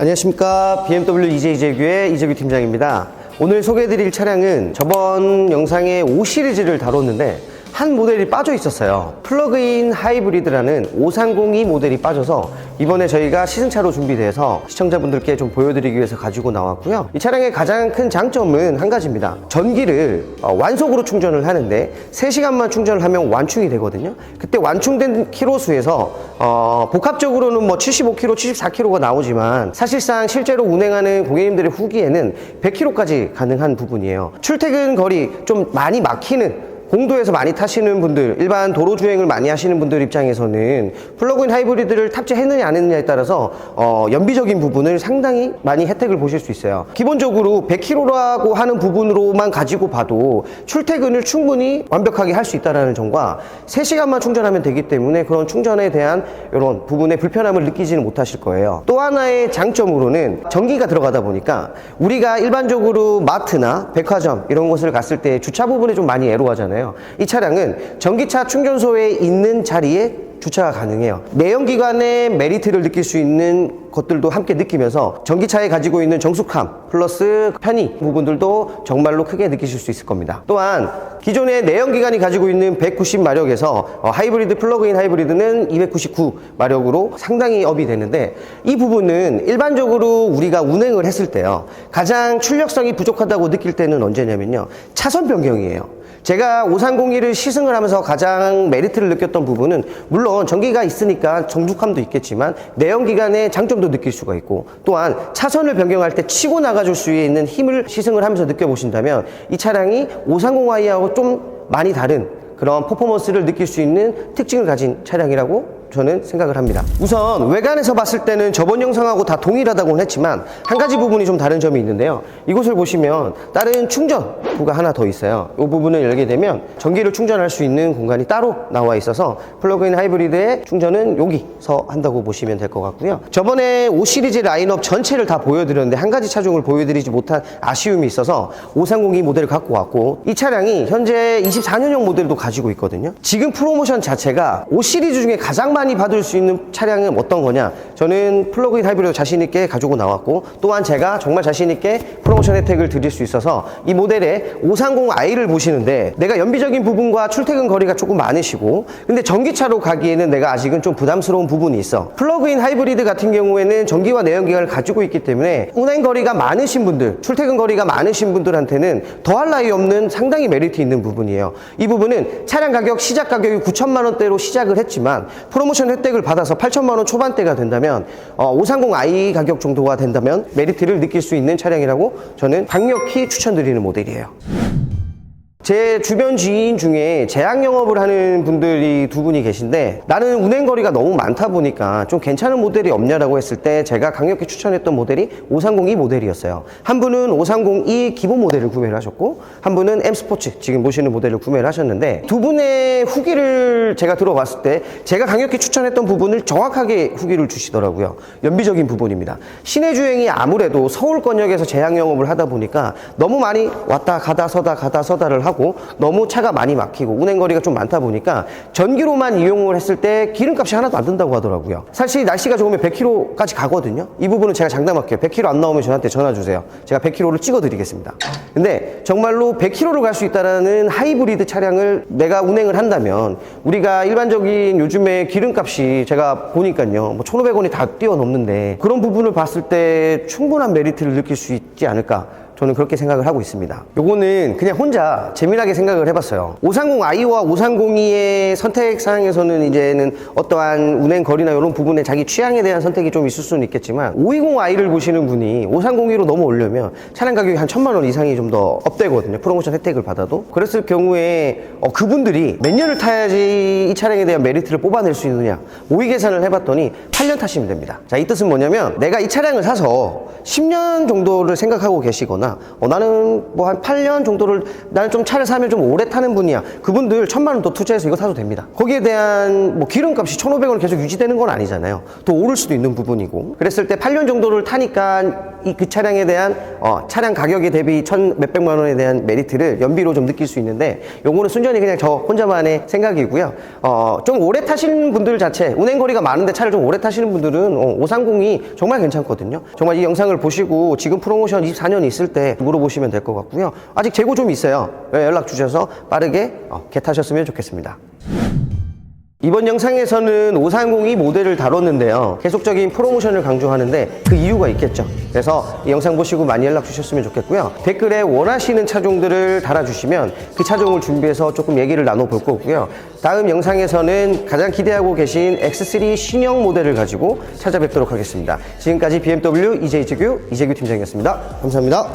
안녕하십니까. BMW 이재희 재규의 이재규 팀장입니다. 오늘 소개해드릴 차량은 저번 영상에 5 시리즈를 다뤘는데 한 모델이 빠져 있었어요. 플러그인 하이브리드라는 530E 모델이 빠져서 이번에 저희가 시승차로 준비돼서 시청자분들께 좀 보여드리기 위해서 가지고 나왔고요. 이 차량의 가장 큰 장점은 한 가지입니다. 전기를 어, 완속으로 충전을 하는데 3시간만 충전을 하면 완충이 되거든요. 그때 완충된 키로수에서 어, 복합적으로는 뭐 75km, 74km가 나오지만 사실상 실제로 운행하는 고객님들의 후기에는 100km까지 가능한 부분이에요. 출퇴근 거리 좀 많이 막히는 공도에서 많이 타시는 분들, 일반 도로 주행을 많이 하시는 분들 입장에서는 플러그인 하이브리드를 탑재했느냐 안 했느냐에 따라서 어, 연비적인 부분을 상당히 많이 혜택을 보실 수 있어요. 기본적으로 100km라고 하는 부분으로만 가지고 봐도 출퇴근을 충분히 완벽하게 할 수 있다는 점과 3시간만 충전하면 되기 때문에 그런 충전에 대한 이런 부분의 불편함을 느끼지는 못하실 거예요. 또 하나의 장점으로는 전기가 들어가다 보니까 우리가 일반적으로 마트나 백화점 이런 곳을 갔을 때 주차 부분에 좀 많이 애로하잖아요. 이 차량은 전기차 충전소에 있는 자리에 주차가 가능해요. 내연기관의 메리트를 느낄 수 있는 것들도 함께 느끼면서 전기차에 가지고 있는 정숙함 플러스 편의 부분들도 정말로 크게 느끼실 수 있을 겁니다. 또한 기존의 내연기관이 가지고 있는 190마력에서 어, 하이브리드 플러그인 하이브리드는 299마력으로 상당히 업이 되는데 이 부분은 일반적으로 우리가 운행을 했을 때요 가장 출력성이 부족하다고 느낄 때는 언제냐면요 차선 변경이에요. 제가 5301을 시승을 하면서 가장 메리트를 느꼈던 부분은 물론 전기가 있으니까 정숙함도 있겠지만 내연기관의 장점도 느낄 수가 있고 또한 차선을 변경할 때 치고 나가줄 수 있는 힘을 시승을 하면서 느껴보신다면 이 차량이 530i하고 좀 많이 다른 그런 퍼포먼스를 느낄 수 있는 특징을 가진 차량이라고 저는 생각을 합니다. 우선 외관에서 봤을 때는 저번 영상하고 다 동일하다고는 했지만 한 가지 부분이 좀 다른 점이 있는데요. 이곳을 보시면 다른 충전구가 하나 더 있어요. 이 부분을 열게 되면 전기를 충전할 수 있는 공간이 따로 나와 있어서 플러그인 하이브리드의 충전은 여기서 한다고 보시면 될 것 같고요. 저번에 5 시리즈 라인업 전체를 다 보여드렸는데 한 가지 차종을 보여드리지 못한 아쉬움이 있어서 530이 모델을 갖고 왔고 이 차량이 현재 24년형 모델도 가지고 있거든요. 지금 프로모션 자체가 5 시리즈 중에 가장 많이 받을 수 있는 차량은 어떤 거냐? 저는 플러그인 하이브리드 자신 있게 가지고 나왔고 또한 제가 정말 자신 있게 프로모션 혜택을 드릴 수 있어서 이 모델의 530i를 보시는데 내가 연비적인 부분과 출퇴근 거리가 조금 많으시고 근데 전기차로 가기에는 내가 아직은 좀 부담스러운 부분이 있어. 플러그인 하이브리드 같은 경우에는 전기와 내연기관을 가지고 있기 때문에 운행 거리가 많으신 분들, 출퇴근 거리가 많으신 분들한테는 더할 나위 없는 상당히 메리트 있는 부분이에요. 이 부분은 차량 가격 시작 가격이 9천만 원대로 시작을 했지만 프로모션 혜택을 받아서 8천만 원 초반대가 된다면 어, 530i 가격 정도가 된다면 메리트를 느낄 수 있는 차량이라고 저는 강력히 추천드리는 모델이에요. 제 주변 지인 중에 제약 영업을 하는 분들이 두 분이 계신데 나는 운행 거리가 너무 많다 보니까 좀 괜찮은 모델이 없냐라고 했을 때 제가 강력히 추천했던 모델이 530E 모델이었어요. 한 분은 530E 기본 모델을 구매를 하셨고 한 분은 M 스포츠 지금 보시는 모델을 구매를 하셨는데 두 분의 후기를 제가 들어봤을 때 제가 강력히 추천했던 부분을 정확하게 후기를 주시더라고요. 연비적인 부분입니다. 시내 주행이 아무래도 서울 권역에서 제약 영업을 하다 보니까 너무 많이 왔다 가다 서다 가다 서다를 하고 너무 차가 많이 막히고 운행 거리가 좀 많다 보니까 전기로만 이용을 했을 때 기름값이 하나도 안 든다고 하더라고요. 사실 날씨가 좋으면 100km까지 가거든요. 이 부분은 제가 장담할게요. 100km 안 나오면 저한테 전화 주세요. 제가 100km를 찍어 드리겠습니다. 근데 정말로 100km를 갈 수 있다라는 하이브리드 차량을 내가 운행을 한다면 우리가 일반적인 요즘에 기름값이 제가 보니까요. 뭐 1,500원이 다 뛰어넘는데 그런 부분을 봤을 때 충분한 메리트를 느낄 수 있지 않을까 저는 그렇게 생각을 하고 있습니다. 요거는 그냥 혼자 재미나게 생각을 해봤어요. 530i와 530이의 선택 사항에서는 이제는 어떠한 운행 거리나 이런 부분에 자기 취향에 대한 선택이 좀 있을 수는 있겠지만 520i를 보시는 분이 530이로 넘어오려면 차량 가격이 한 천만 원 이상이 좀 더 업되거든요. 프로모션 혜택을 받아도. 그랬을 경우에 어, 그분들이 몇 년을 타야지 이 차량에 대한 메리트를 뽑아낼 수 있느냐. 모의 계산을 해봤더니 8년 타시면 됩니다. 자, 이 뜻은 뭐냐면 내가 이 차량을 사서 10년 정도를 생각하고 계시거나 어, 나는 뭐 한 8년 정도를 나는 좀 차를 사면 좀 오래 타는 분이야. 그분들 천만 원 더 투자해서 이거 사도 됩니다. 거기에 대한 뭐 기름값이 1,500원 계속 유지되는 건 아니잖아요. 또 오를 수도 있는 부분이고. 그랬을 때 8년 정도를 타니까 이 그 차량에 대한 어, 차량 가격에 대비 천 몇백만 원에 대한 메리트를 연비로 좀 느낄 수 있는데 요거는 순전히 그냥 저 혼자만의 생각이고요. 어, 좀 오래 타시는 분들 자체 운행 거리가 많은데 차를 좀 오래 타시는 분들은 어, 530이 정말 괜찮거든요. 정말 이 영상을 보시고 지금 프로모션 24년 있을 때 물어보시면 될 것 같고요. 아직 재고 좀 있어요. 예, 연락 주셔서 빠르게 어, 개타셨으면 좋겠습니다. 이번 영상에서는 530이 모델을 다뤘는데요. 계속적인 프로모션을 강조하는데 그 이유가 있겠죠. 그래서 이 영상 보시고 많이 연락 주셨으면 좋겠고요. 댓글에 원하시는 차종들을 달아주시면 그 차종을 준비해서 조금 얘기를 나눠볼 거고요. 다음 영상에서는 가장 기대하고 계신 X3 신형 모델을 가지고 찾아뵙도록 하겠습니다. 지금까지 BMW 이재규 이재규 팀장이었습니다. 감사합니다.